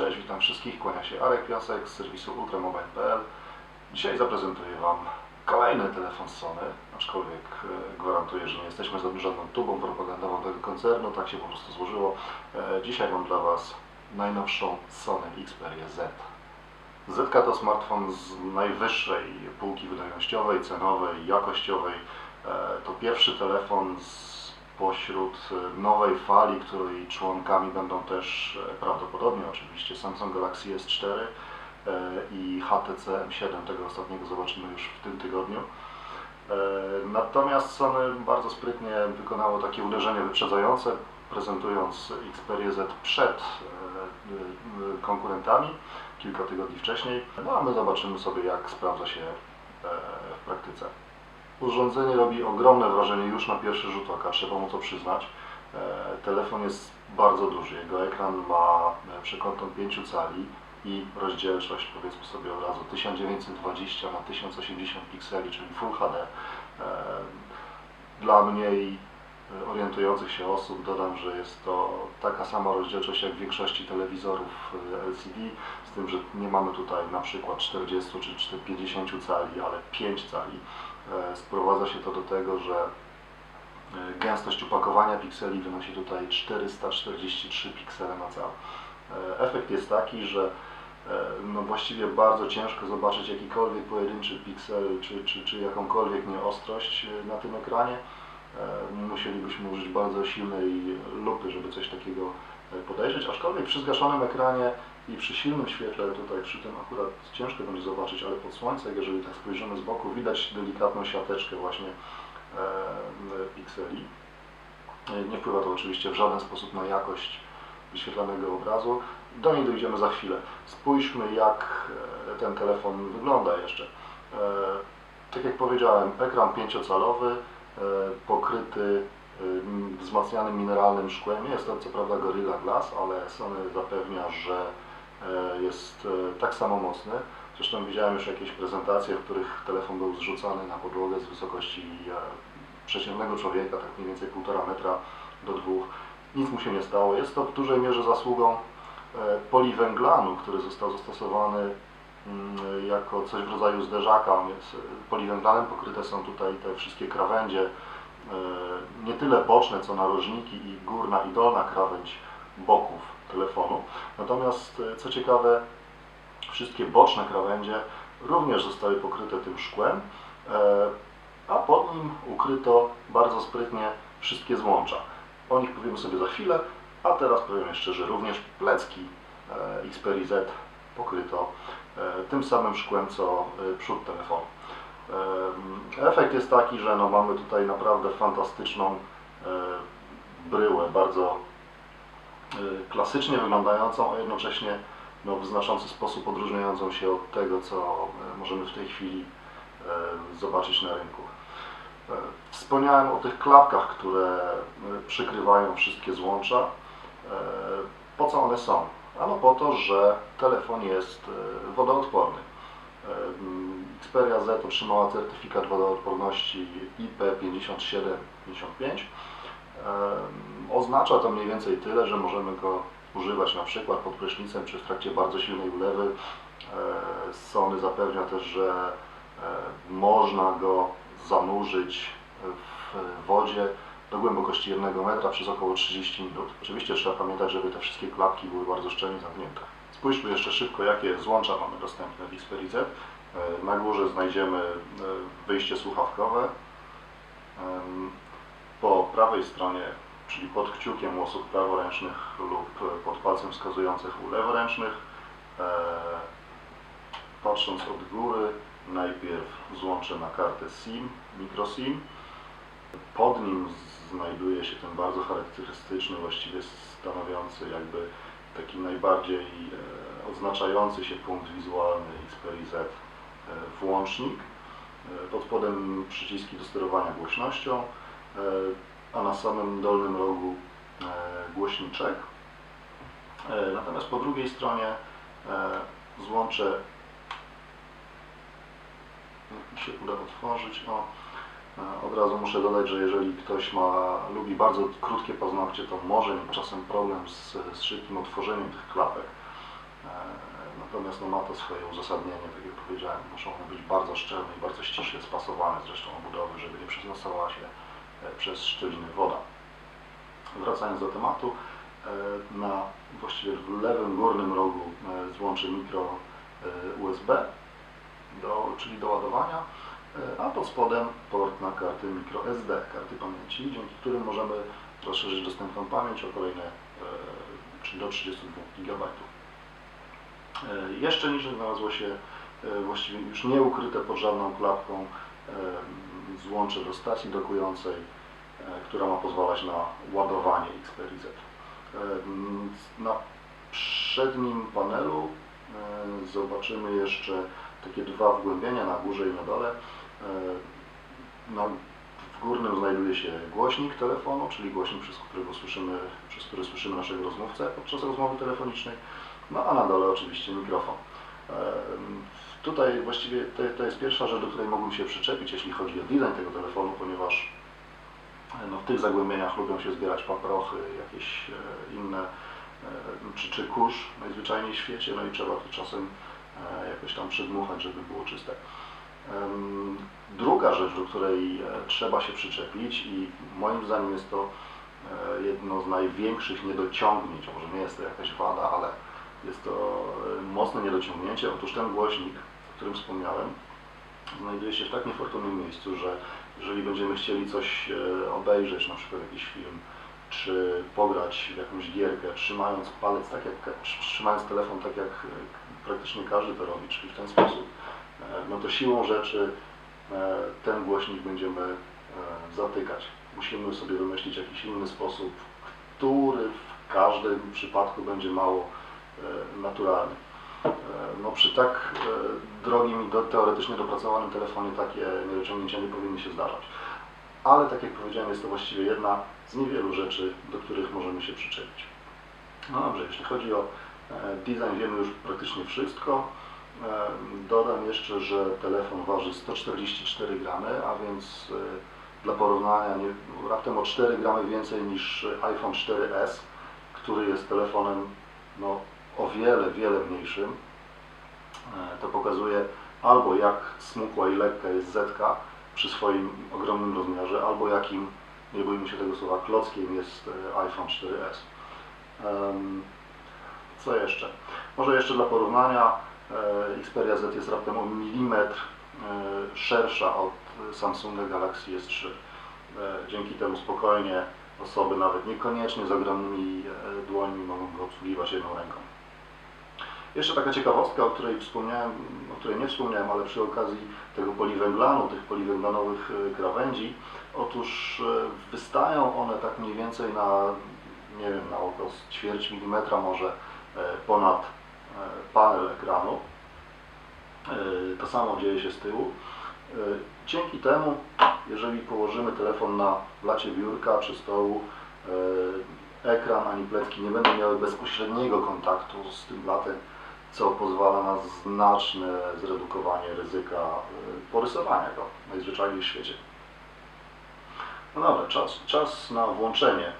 Cześć, witam wszystkich, kłania się Arek Piasek z serwisu ultramobile.pl. Dzisiaj zaprezentuję Wam kolejny telefon Sony, aczkolwiek e, gwarantuję, że nie jesteśmy żadną tubą propagandową tego koncernu, tak się po prostu złożyło. E, Dzisiaj mam dla Was najnowszą Sony Xperia Z. ZK to smartfon z najwyższej półki wydajnościowej, cenowej, jakościowej. E, To pierwszy telefon spośród e, nowej fali, której członkami będą też e, prawdopodobnie oczywiście Samsung Galaxy S4 e, i HTC M7. Tego ostatniego zobaczymy już w tym tygodniu. Natomiast Sony bardzo sprytnie wykonało takie uderzenie wyprzedzające, prezentując Xperia Z przed konkurentami kilka tygodni wcześniej. No a my zobaczymy sobie, jak sprawdza się w praktyce. Urządzenie robi ogromne wrażenie już na pierwszy rzut oka, trzeba mu to przyznać. E, Telefon jest bardzo duży, jego ekran ma e, przekątną 5 cali i rozdzielczość, powiedzmy sobie od razu, 1920 na 1080 pikseli, czyli Full HD. E, Dla mniej e, orientujących się osób dodam, że jest to taka sama rozdzielczość jak w większości telewizorów e, LCD, z tym, że nie mamy tutaj na przykład 40 czy 50 cali, ale 5 cali. E, Sprowadza się to do tego, że e, gęstość opakowania pikseli wynosi tutaj 443 piksele na cal. Efekt jest taki, że no właściwie bardzo ciężko zobaczyć jakikolwiek pojedynczy piksel czy, czy, czy jakąkolwiek nieostrość na tym ekranie. E, Musielibyśmy użyć bardzo silnej lupy, żeby coś takiego e, podejrzeć, aczkolwiek przy zgaszonym ekranie i przy silnym świetle, tutaj przy tym akurat ciężko będzie zobaczyć, ale pod słońcem, jeżeli tak spojrzymy z boku, widać delikatną siateczkę właśnie pikseli. E, Nie wpływa to oczywiście w żaden sposób na jakość wyświetlanego obrazu. Do niej dojdziemy za chwilę. Spójrzmy jak ten telefon wygląda jeszcze. Tak jak powiedziałem, ekran 5-calowy, e, pokryty e, wzmacnianym mineralnym szkłem. Jest to co prawda Gorilla Glass, ale Sony zapewnia, że e, jest e, tak samo mocny. Zresztą widziałem już jakieś prezentacje, w których telefon był zrzucany na podłogę z wysokości e, przeciętnego człowieka, tak mniej więcej 1,5 metra do 2. Nic mu się nie stało. Jest to w dużej mierze zasługą e, poliwęglanu, który został zastosowany jako coś w rodzaju zderzaka. Jest e, poliwęglanem pokryte są tutaj te wszystkie krawędzie, e, nie tyle boczne, co narożniki i górna i dolna krawędź boków telefonu. Natomiast e, co ciekawe, wszystkie boczne krawędzie również zostały pokryte tym szkłem, a pod nim ukryto bardzo sprytnie wszystkie złącza. O nich powiemy sobie za chwilę, a teraz powiem jeszcze, że również plecki Xperia Z pokryto tym samym szkłem co e, przód telefonu. E, Efekt jest taki, że no mamy tutaj naprawdę fantastyczną e, bryłę, bardzo e, klasycznie wyglądającą, a jednocześnie no, w znaczący sposób odróżniającą się od tego, co e, możemy w tej chwili e, zobaczyć na rynku. E, Wspomniałem o tych klapkach, które e, przykrywają wszystkie złącza. E, Po co one są? Ano po to, że telefon jest e, wodoodporny. E, Xperia Z otrzymała certyfikat wodoodporności IP5755. E, Oznacza to mniej więcej tyle, że możemy go używać na przykład pod prysznicem czy w trakcie bardzo silnej ulewy. Sony zapewnia też, że można go zanurzyć w wodzie do głębokości 1 metra przez około 30 minut. Oczywiście trzeba pamiętać, żeby te wszystkie klapki były bardzo szczelnie zamknięte. Spójrzmy jeszcze szybko, jakie złącza mamy dostępne w Xperia Z. E, Na górze znajdziemy e, wyjście słuchawkowe. Po prawej stronie, czyli pod kciukiem osób praworęcznych lub pod palcem wskazujących u leworęcznych, e, patrząc od góry, najpierw złącze na kartę SIM, microSIM. Pod nim znajduje się ten bardzo charakterystyczny, właściwie stanowiący jakby taki najbardziej e, odznaczający się punkt wizualny Xperia Z e, włącznik. E, pod spodem przyciski do sterowania głośnością, a na samym dolnym rogu głośniczek. Natomiast po drugiej stronie złącze jak mi się uda otworzyć. O, od razu muszę dodać, że jeżeli ktoś ma, lubi bardzo krótkie paznokcie, to może mieć czasem problem z, z szybkim otworzeniem tych klapek. natomiast no, ma to swoje uzasadnienie, tak jak powiedziałem, muszą one być bardzo szczelne i bardzo ściśle spasowane zresztą obudowy, żeby nie przesnosowała się e, przez szczeliny woda. Wracając do tematu, e, na właściwie w lewym górnym rogu e, złącze mikro e, USB, do, czyli do ładowania, e, a pod spodem port na karty microSD, karty pamięci, dzięki którym możemy rozszerzyć dostępną pamięć o kolejne, e, czyli do 32 GB. E, Jeszcze niżej znalazło się e, właściwie już nie ukryte pod żadną klapką e, złącze do stacji dokującej, e, która ma pozwalać na ładowanie Xperia Z. E, Na przednim panelu e, zobaczymy jeszcze takie dwa wgłębienia na górze i na dole. E, Na, w górnym znajduje się głośnik telefonu, czyli głośnik, przez, którego słyszymy, przez który słyszymy naszego rozmówcę podczas rozmowy telefonicznej. No a na dole oczywiście mikrofon. E, Tutaj właściwie to, to jest pierwsza rzecz, do której mógłbym się przyczepić, jeśli chodzi o design tego telefonu, ponieważ e, no, w tych zagłębieniach lubią się zbierać paprochy, jakieś inne, czy, czy kurz najzwyczajniej w świecie, no i trzeba to czasem jakoś tam przydmuchać, żeby było czyste. Druga rzecz, do której e, trzeba się przyczepić i moim zdaniem jest to e, jedno z największych niedociągnięć, może nie jest to jakaś wada, ale jest to e, mocne niedociągnięcie. Otóż ten głośnik, o którym wspomniałem, znajduje się w tak niefortunnym miejscu, że jeżeli będziemy chcieli coś obejrzeć, na przykład jakiś film, czy pograć w jakąś gierkę, trzymając palec tak jak, trzymając telefon tak jak praktycznie każdy to robi, czyli w ten sposób, no to siłą rzeczy e, ten głośnik będziemy e, zatykać. Musimy sobie wymyślić jakiś inny sposób, który w każdym przypadku będzie mało e, naturalny. E, No przy tak e, drogim i do, teoretycznie dopracowanym telefonie takie niedociągnięcia nie powinny się zdarzać. Ale tak jak powiedziałem, jest to właściwie jedna z niewielu rzeczy, do których możemy się przyczepić. No dobrze, jeśli chodzi o e, design, wiemy już praktycznie wszystko. E, Dodam jeszcze, że telefon waży 144 gramy, a więc e, dla porównania nie, raptem o 4 gramy więcej niż iPhone 4S, który jest telefonem no, o wiele, wiele mniejszym. E, To pokazuje albo jak smukła i lekka jest Zetka przy swoim ogromnym rozmiarze, albo jakim, nie bójmy się tego słowa, klockiem jest e, iPhone 4S. Em, Co jeszcze? Może jeszcze dla porównania e, Xperia Z jest raptem o milimetr e, szersza od Samsunga Galaxy S3. E, Dzięki temu spokojnie osoby nawet niekoniecznie z ogromnymi e, dłońmi mogą go obsługiwać jedną ręką. Jeszcze taka ciekawostka, o której wspomniałem, o której nie wspomniałem, ale przy okazji tego poliwęglanu, tych poliwęglanowych e, krawędzi, otóż e, wystają one tak mniej więcej na, nie wiem, na oko z ćwierć milimetra może e, ponad e, panel ekranu. E, To samo dzieje się z tyłu. E, Dzięki temu, jeżeli położymy telefon na blacie biurka czy stołu, e, ekran ani pletki nie będą miały bezpośredniego kontaktu z tym blatem, co pozwala na znaczne zredukowanie ryzyka porysowania go najzwyczajniej w świecie. No dobra, czas, czas na włączenie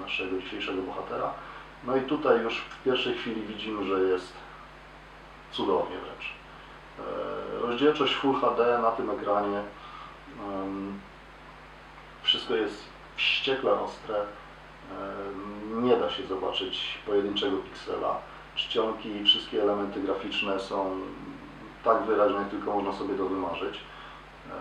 naszego dzisiejszego bohatera. No i tutaj już w pierwszej chwili widzimy, że jest cudownie wręcz. E, Rozdzielczość Full HD na tym ekranie. Wszystko jest wściekle ostre. em, Nie da się zobaczyć pojedynczego piksela. Czcionki i wszystkie elementy graficzne są tak wyraźne, jak tylko można sobie to wymarzyć. E,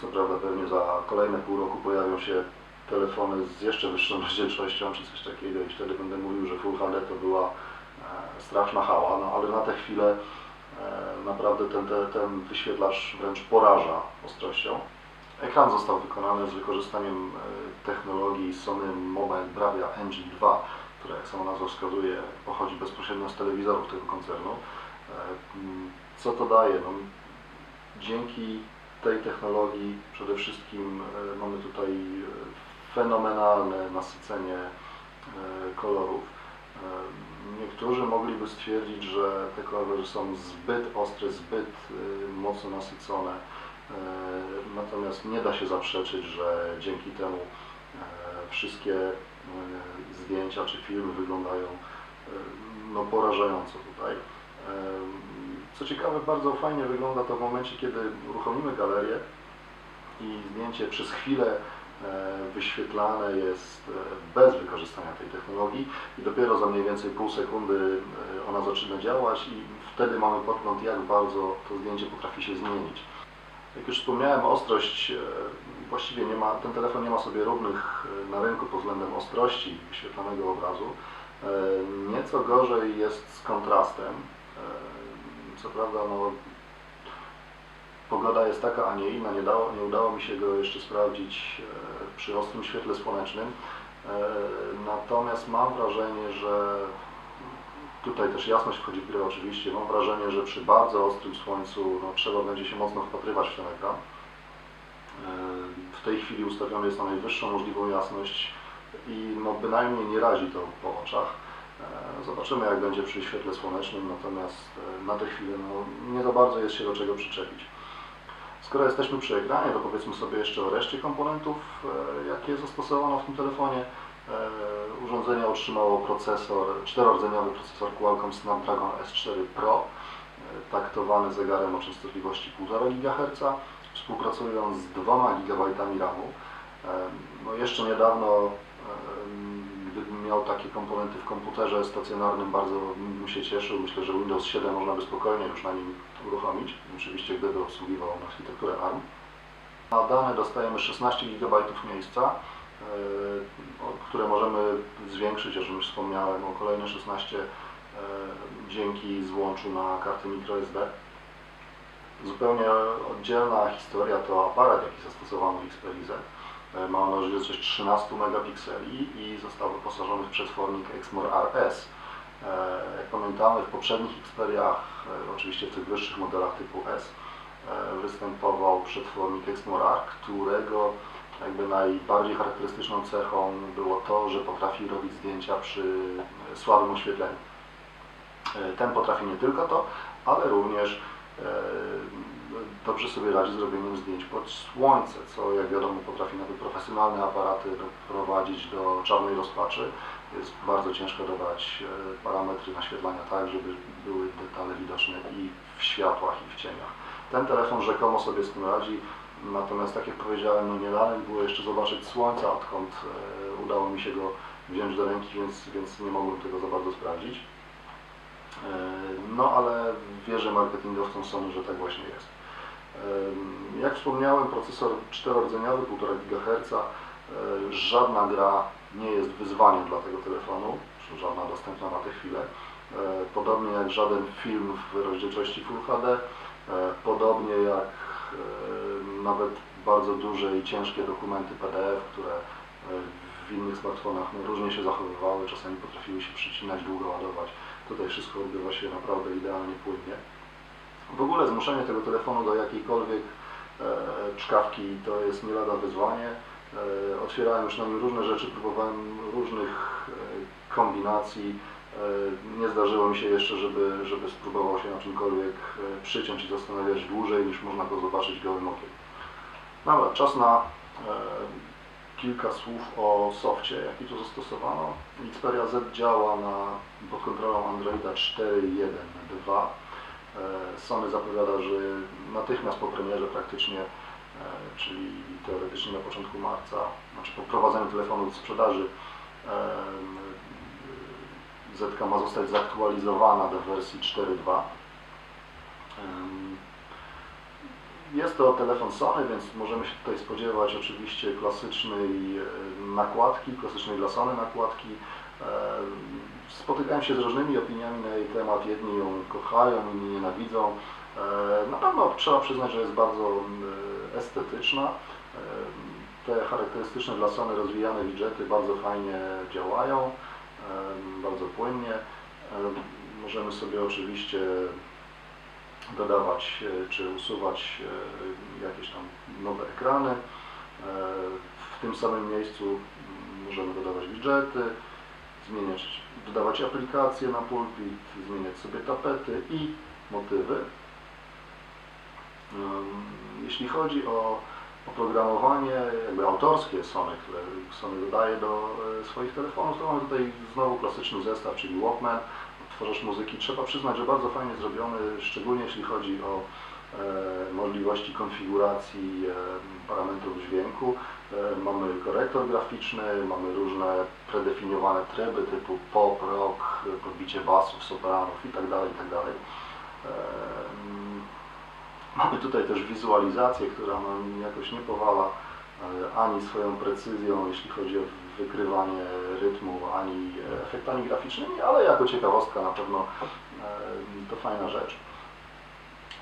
Co prawda pewnie za kolejne pół roku pojawią się telefony z jeszcze wyższą rozdzielczością czy coś takiego i wtedy będę mówił, że Full HD to była e, straszna hała, no ale na tę chwilę e, naprawdę ten, ten, wyświetlacz wręcz poraża ostrością. Ekran został wykonany z wykorzystaniem e, technologii Sony Mobile Bravia Engine 2, która jak sama nazwa wskazuje pochodzi bezpośrednio z telewizorów tego koncernu. Co to daje? No, dzięki tej technologii przede wszystkim mamy tutaj fenomenalne nasycenie e, kolorów. E, Niektórzy mogliby stwierdzić, że te kolory są zbyt ostre, zbyt e, mocno nasycone. Natomiast nie da się zaprzeczyć, że dzięki temu wszystkie zdjęcia czy filmy wyglądają no, porażająco tutaj. Co ciekawe, bardzo fajnie wygląda to w momencie, kiedy uruchomimy galerię i zdjęcie przez chwilę wyświetlane jest e, bez wykorzystania tej technologii i dopiero za mniej więcej pół sekundy e, ona zaczyna działać i wtedy mamy podgląd, jak bardzo to zdjęcie potrafi się zmienić. Jak już wspomniałem, ostrość e, właściwie nie ma, ten telefon nie ma sobie równych e, na rynku pod względem ostrości wyświetlanego obrazu. E, Nieco gorzej jest z kontrastem. E, Co prawda, no, pogoda jest taka, a nie inna. Nie, dało, nie udało mi się go jeszcze sprawdzić e, przy ostrym świetle słonecznym. E, Natomiast mam wrażenie, że tutaj też jasność wchodzi w grę oczywiście. Mam wrażenie, że przy bardzo ostrym słońcu no, trzeba będzie się mocno wpatrywać w ten ekran. E, W tej chwili ustawiony jest na najwyższą możliwą jasność i no, bynajmniej nie razi to po oczach. E, Zobaczymy jak będzie przy świetle słonecznym, natomiast na tę chwilę no, nie za bardzo jest się do czego przyczepić. Skoro jesteśmy przy ekranie, to powiedzmy sobie jeszcze o reszcie komponentów, e, jakie zastosowano w tym telefonie. E, Urządzenie otrzymało procesor, czterordzeniowy procesor Qualcomm Snapdragon S4 Pro, e, taktowany zegarem o częstotliwości 1,5 GHz, współpracując z 2 GB RAMu. No jeszcze niedawno, gdybym miał takie komponenty w komputerze stacjonarnym, bardzo bym się cieszył. Myślę, że Windows 7 można by spokojnie już na nim uruchomić, oczywiście gdyby obsługiwał architekturę ARM. Na dane dostajemy 16 GB miejsca, e, o- które możemy zwiększyć, jak już wspomniałem, o kolejne 16 e, dzięki złączu na karty microSD. Zupełnie oddzielna historia to aparat, jaki zastosowano w Xperia. E, Ma on rozdzielczość 13 megapikseli i został wyposażony w przetwornik Exmor RS. E, Jak pamiętamy, w poprzednich Xperiach, e, oczywiście w tych wyższych modelach typu S, e, występował przetwornik Exmor R, którego jakby najbardziej charakterystyczną cechą było to, że potrafi robić zdjęcia przy e, słabym oświetleniu. E, Ten potrafi nie tylko to, ale również e, dobrze sobie radzi z robieniem zdjęć pod słońce, co jak wiadomo potrafi nawet profesjonalne aparaty doprowadzić do czarnej rozpaczy. Jest bardzo ciężko dodać e, parametry naświetlania tak, żeby były detale widoczne i w światłach i w cieniach. Ten telefon rzekomo sobie z tym radzi, natomiast tak jak powiedziałem, no nie dane mi było jeszcze zobaczyć słońca, odkąd e, udało mi się go wziąć do ręki, więc, więc nie mogłem tego za bardzo sprawdzić. E, No ale wierzę marketingowcom Sony, że tak właśnie jest. Jak wspomniałem, procesor czterordzeniowy, 1,5 GHz, żadna gra nie jest wyzwaniem dla tego telefonu, czy żadna dostępna na tę chwilę. E, Podobnie jak żaden film w rozdzielczości Full HD, e, podobnie jak e, nawet bardzo duże i ciężkie dokumenty PDF, które w innych smartfonach no, różnie się zachowywały, czasami potrafiły się przycinać, długo ładować. Tutaj wszystko odbywa się naprawdę idealnie płynnie. W ogóle zmuszenie tego telefonu do jakiejkolwiek czkawki to jest nie lada wyzwanie. E, otwierałem już na nim różne rzeczy, próbowałem różnych e, kombinacji. E, nie zdarzyło mi się jeszcze, żeby, żeby spróbował się na czymkolwiek przyciąć i zastanawiać dłużej niż można go zobaczyć gołym okiem. Dobra, czas na kilka słów o softie, jaki tu zastosowano. Xperia Z działa na, pod kontrolą Androida 4.1.2. E, Sony zapowiada, że natychmiast po premierze praktycznie, czyli teoretycznie na początku marca, znaczy po wprowadzeniu telefonu do sprzedaży, e, ZK ma zostać zaktualizowana do wersji 4.2. Em, Jest to telefon Sony, więc możemy się tutaj spodziewać oczywiście klasycznej e, nakładki, klasycznej dla Sony nakładki. E, Spotykałem się z różnymi opiniami na jej temat. Jedni ją kochają, inni nienawidzą. E, Na pewno trzeba przyznać, że jest bardzo estetyczna. Te charakterystyczne dla Sony rozwijane widgety bardzo fajnie działają, bardzo płynnie. Możemy sobie oczywiście dodawać e, czy usuwać e, jakieś tam nowe ekrany. E, W tym samym miejscu mm, możemy dodawać widgety, zmieniać, dodawać aplikacje na pulpit, zmieniać sobie tapety i motywy. Jeśli chodzi o oprogramowanie jakby autorskie Sony, które Sony dodaje do e, swoich telefonów, to mamy tutaj znowu klasyczny zestaw, czyli Walkman, odtwarzacz muzyki. Trzeba przyznać, że bardzo fajnie zrobiony, szczególnie jeśli chodzi o e, możliwości konfiguracji e, parametrów dźwięku. Mamy korektor graficzny, mamy różne predefiniowane tryby typu pop, rock, podbicie basów, sopranów itd. itd. E, mm, Mamy tutaj też wizualizację, która nam jakoś nie powala e, ani swoją precyzją, jeśli chodzi o wykrywanie rytmu, ani efektami graficznymi, ale jako ciekawostka na pewno e, to fajna rzecz.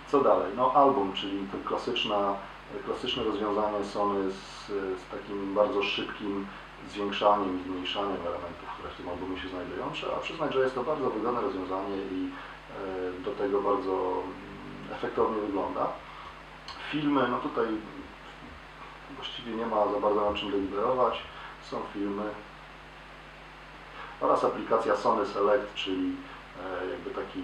Co dalej? No album, czyli to klasyczna, klasyczne rozwiązanie Sony z, z takim bardzo szybkim zwiększaniem i zmniejszaniem elementów, które w tym albumie się znajdują. Trzeba przyznać, że jest to bardzo wygodne rozwiązanie i e, do tego bardzo efektownie wygląda. Filmy, no tutaj właściwie nie ma za bardzo na czym deliberować. Są filmy oraz aplikacja Sony Select, czyli e, jakby taki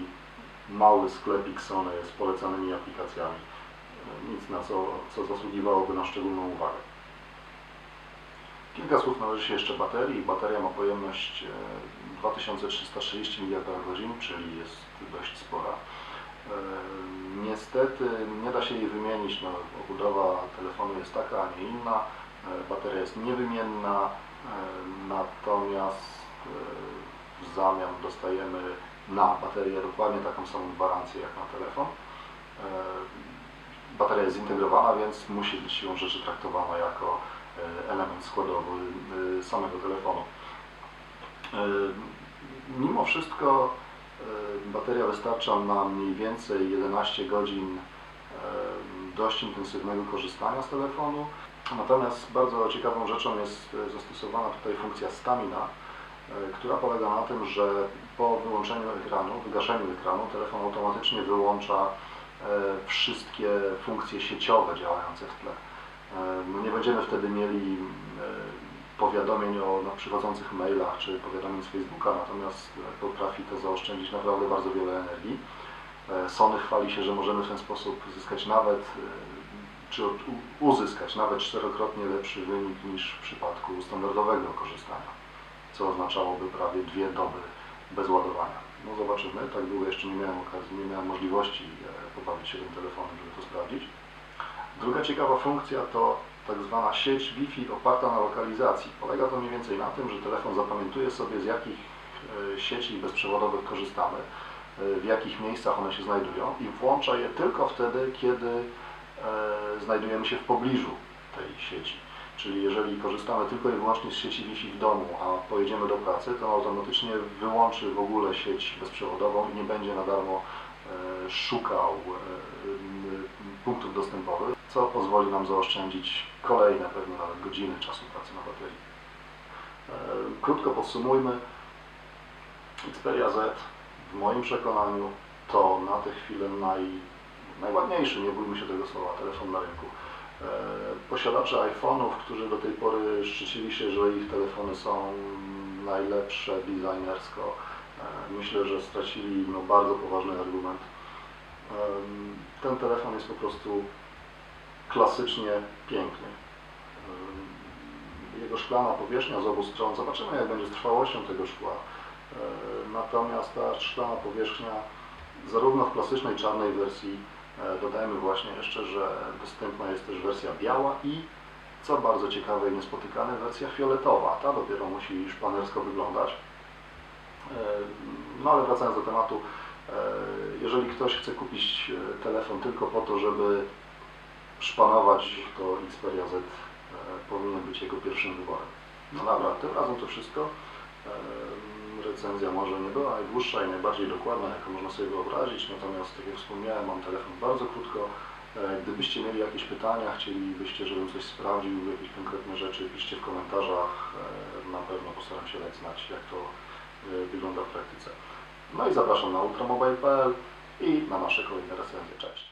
mały sklepik Sony z polecanymi aplikacjami. E, Nic na co, co zasługiwałoby na szczególną uwagę. Kilka słów należy się jeszcze baterii. Bateria ma pojemność e, 2330 mAh, czyli jest dość spora. Niestety nie da się jej wymienić, no, obudowa telefonu jest taka, a nie inna. E, Bateria jest niewymienna, e, natomiast e, w zamian dostajemy na baterię dokładnie taką samą gwarancję jak na telefon. Bateria jest zintegrowana, więc musi być siłą rzeczy traktowana jako element składowy samego telefonu. Mimo wszystko bateria wystarcza na mniej więcej 11 godzin e, dość intensywnego korzystania z telefonu. Natomiast bardzo ciekawą rzeczą jest e, zastosowana tutaj funkcja stamina, e, która polega na tym, że po wyłączeniu ekranu, wygaszeniu ekranu, telefon automatycznie wyłącza e, wszystkie funkcje sieciowe działające w tle. E, Nie będziemy wtedy mieli e, powiadomień o no, przychodzących mailach czy powiadomień z Facebooka, natomiast e, potrafi to zaoszczędzić naprawdę bardzo wiele energii. E, Sony chwali się, że możemy w ten sposób zyskać nawet, e, czy uzyskać nawet czterokrotnie lepszy wynik niż w przypadku standardowego korzystania, co oznaczałoby prawie dwie doby bez ładowania. No zobaczymy, tak długo jeszcze nie miałem okazji, nie miałem możliwości pobawić się tym telefonem, żeby to sprawdzić. Druga ciekawa funkcja to tak zwana sieć Wi-Fi oparta na lokalizacji. Polega to mniej więcej na tym, że telefon zapamiętuje sobie z jakich e, sieci bezprzewodowych korzystamy, e, w jakich miejscach one się znajdują i włącza je tylko wtedy, kiedy e, znajdujemy się w pobliżu tej sieci. Czyli jeżeli korzystamy tylko i wyłącznie z sieci Wi-Fi w domu, a pojedziemy do pracy, to automatycznie wyłączy w ogóle sieć bezprzewodową i nie będzie na darmo szukał punktów dostępowych, co pozwoli nam zaoszczędzić kolejne pewnie nawet godziny czasu pracy na baterii. E, Krótko podsumujmy. Xperia Z w moim przekonaniu to na tę chwilę naj, najładniejszy, nie bójmy się tego słowa, telefon na rynku. E, Posiadacze iPhone'ów, którzy do tej pory szczycili się, że ich telefony są najlepsze designersko, e, myślę, że stracili no, bardzo poważny argument. Ten telefon jest po prostu klasycznie piękny. Em, Jego szklana powierzchnia z obu stron, zobaczymy jak będzie z trwałością tego szkła. E, Natomiast ta szklana powierzchnia, zarówno w klasycznej czarnej wersji, e, dodajmy właśnie jeszcze, że dostępna jest też wersja biała i, co bardzo ciekawe i niespotykane, wersja fioletowa. Ta dopiero musi szpanersko wyglądać. No ale wracając do tematu, jeżeli ktoś chce kupić telefon tylko po to, żeby szpanować, to Xperia Z e, powinien być jego pierwszym wyborem. No dobra, tym razem to wszystko. E, Recenzja może nie była najdłuższa i najbardziej dokładna, jaką można sobie wyobrazić, natomiast tak jak wspomniałem, mam telefon bardzo krótko. E, Gdybyście mieli jakieś pytania, chcielibyście, żebym coś sprawdził, jakieś konkretne rzeczy, piszcie w komentarzach. Na pewno postaram się dać znać, jak to wygląda w praktyce. No i zapraszam na ultramobile.pl i na nasze kolejne recenzje. Cześć!